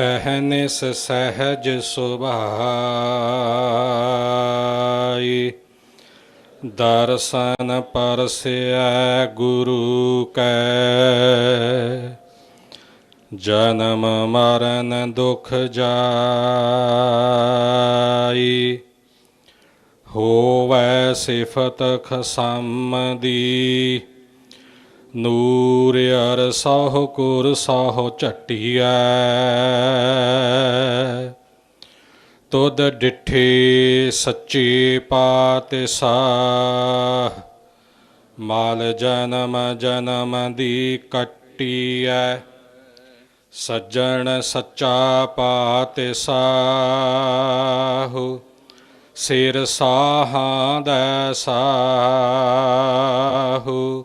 ਅਹਨਿਸ ਸਹਿਜ ਸੁਭਾਈ, ਦਰਸ਼ਨ ਪਰਸਿਐ ਗੁਰੂ ਕੈ, ਜਨਮ ਮਰਨ ਦੁਖ ਜਾਈ, ਹੋਵੈ ਸਿਫਤ ਖਸਮ ਦੀ ਨੂਰ ਅਰ ਸਹੁ ਕੁਰ ਸਹੁ ਝਟਿਐ। ਤੁਧ ਡਿਠੇ ਸੱਚੇ ਪਾਤਸ਼ਾਹ, ਮਾਲ ਜਨਮ ਜਨਮ ਦੀ ਕੱਟੀਐ। ਸੱਜਣ ਸੱਚਾ ਪਾਤ ਪਾਤਸ਼ਾਹ, ਸਿਰ ਸਾਹਾਂ ਦਾ ਸਾਹੂ।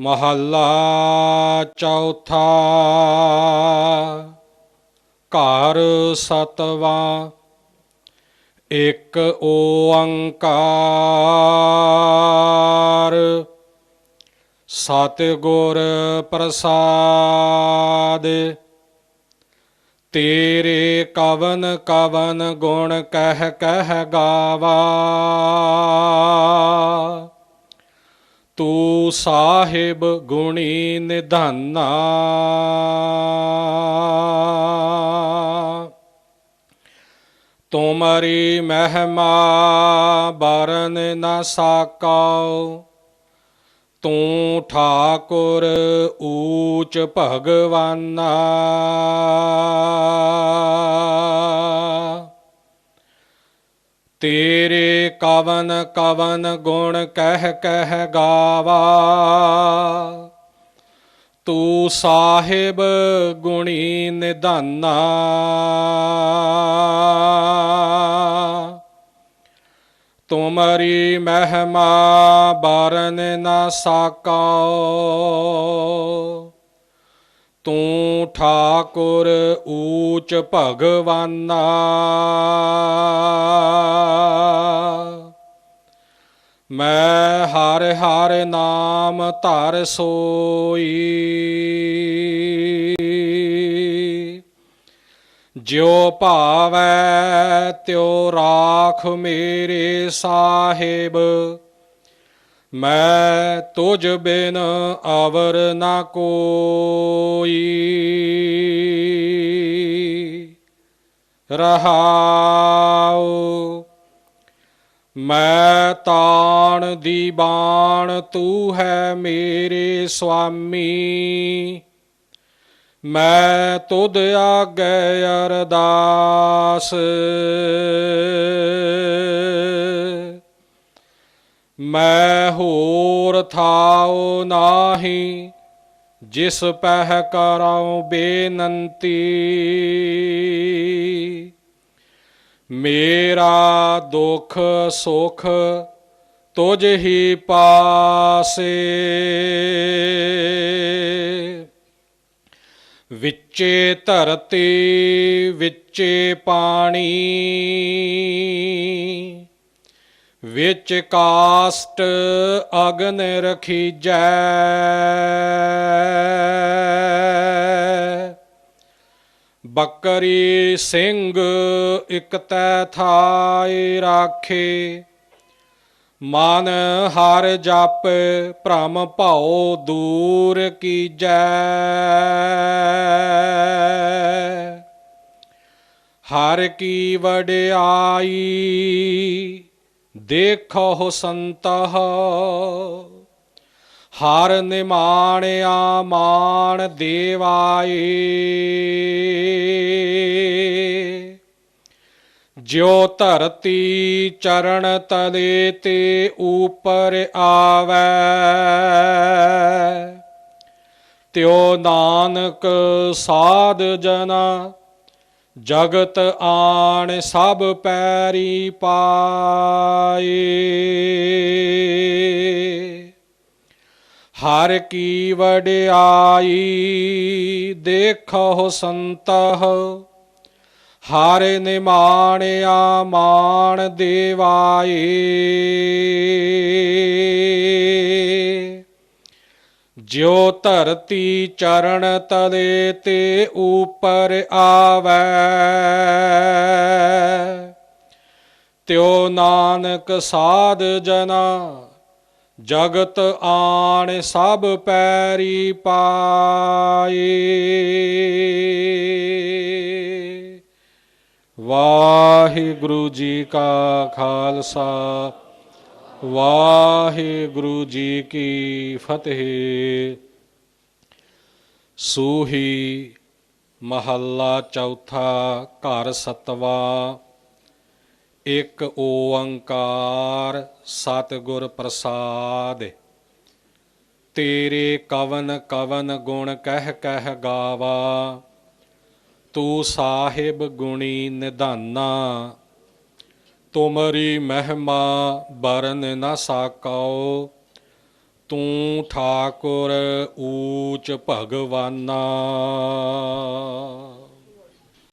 ਮਹੱਲਾ ਚੌਥਾ। ਘਰ ਸਤਵਾਂ। ਇਕ ਓੰਕਾਰ। ਸਤਿਗੁਰ ਪ੍ਰਸਾਦ। ਤੇਰੇ ਕਵਨ ਕਵਨ ਗੁਣ ਕਹਿ ਕਹਿ ਗਾਵਾ। ਤੂੰ ਸਾਹਿਬ ਗੁਣੀ ਨਿਧਾਨਾ। ਤੁਮਰੀ ਮਹਿਮਾ ਬਰਨ ਨਾ ਸਾਕਾਉ। ਤੂੰ ਠਾਕੁਰ ਊਚ ਭਗਵਾਨਾ। ਤੇਰੇ ਕਵਨ ਕਵਨ ਗੁਣ ਕਹਿ ਕਹਿ ਗਾਵਾ। ਤੂੰ ਸਾਹਿਬ ਗੁਣੀ ਨਿਧਾਨਾ। ਤੁਮਰੀ ਮਹਿਮਾ ਬਰਨ ਨਾ ਸਾਕਾਉ ਤੂੰ ਠਾਕੁਰ ਊਚ ਭਗਵਾਨਾ। ਮੈਂ ਹਰ ਹਰ ਨਾਮ ਧਰ ਸੋਈ। ਜਿਉ ਭਾਵੈ ਤਿਉ ਰਾਖ ਮੇਰੇ ਸਾਹਿਬ। ਮੈਂ ਤੁਝ ਬਿਨ ਅਵਰ ਨਾ ਕੋਈ। ਰਹਾਉ ਮੈਂ ਤਾਣ ਦੀ ਬਾਣ ਤੂੰ ਹੈ ਮੇਰੇ ਸੁਆਮੀ। ਮੈਂ ਤੁਧ ਆਗੇ ਅਰਦਾਸ। ਮੈਂ ਹੋਰ ਥਾਉ ਨਾਹੀ, ਜਿਸ ਪਹਿ ਕਰਾਉ ਬੇਨੰਤੀ। ਮੇਰਾ ਦੁਖ ਸੁਖ ਤੁਝ ਹੀ ਪਾਸੇ। ਵਿੱਚੇ ਧਰਤੀ ਵਿੱਚੇ ਪਾਣੀ ਵਿੱਚ ਕਾਸਟ ਅਗਨ ਰਖੀਜੈ। ਬੱਕਰੀ ਸਿੰਘ ਇਕ ਤੈ ਥਾਏ ਰਾਖੇ। ਮਨ ਹਰ ਜਪ ਭ੍ਰਮ ਭਉ ਦੂਰ ਕੀਜੈ। ਹਰ ਕੀ ਵਡਿਆਈ ਦੇਖੋ ਸੰਤਹ। ਹਰ ਨਿਮਾਣਿਆ ਮਾਣ ਦੇਵਾਏ। ਜਿਉ ਧਰਤੀ ਚਰਨ ਤਲੇ ਤੇ ਉਪਰ ਆਵੈ। ਤਿਉ ਨਾਨਕ ਸਾਧ ਜਨਾ, ਜਗਤ ਆਣ ਸਭ ਪੈਰੀ ਪਾਏ। ਹਰ ਕੀ ਵਡਿਆਈ ਦੇਖੋ ਸੰਤਹ, ਹਰ ਨਿਮਾਣਿਆ ਮਾਣ ਦੇਵਾਏ। ਜਿਉ ਧਰਤੀ ਚਰਨ ਤਲੇ ਤੇ ਉਪਰ ਆਵੈ, ਤਿਉ ਨਾਨਕ ਸਾਧ ਜਨਾ ਜਗਤ ਆਣ ਸਭ ਪੈਰੀ ਪਾਏ। ਵਾਹਿਗੁਰੂ ਜੀ ਕਾ ਖਾਲਸਾ, ਵਾਹਿਗੁਰੂ ਜੀ ਕੀ ਫਤਿਹ। ਸੂਹੀ ਮਹੱਲਾ ਚੌਥਾ ਘਰ ਸਤਵਾ ਇੱਕ ਓੰਕਾਰ ਸਤਿਗੁਰ ਪ੍ਰਸਾਦ। ਤੇਰੇ ਕਵਨ ਕਵਨ ਗੁਣ ਕਹਿ ਕਹਿ ਗਾਵਾ। ਤੂੰ ਸਾਹਿਬ ਗੁਣੀ ਨਿਧਾਨਾ। ਤੁਮਰੀ ਮਹਿਮਾ ਬਰਨ ਨਾ ਸਾਕਉ। ਤੂੰ ਠਾਕੁਰ ਊਚ ਭਗਵਾਨਾ।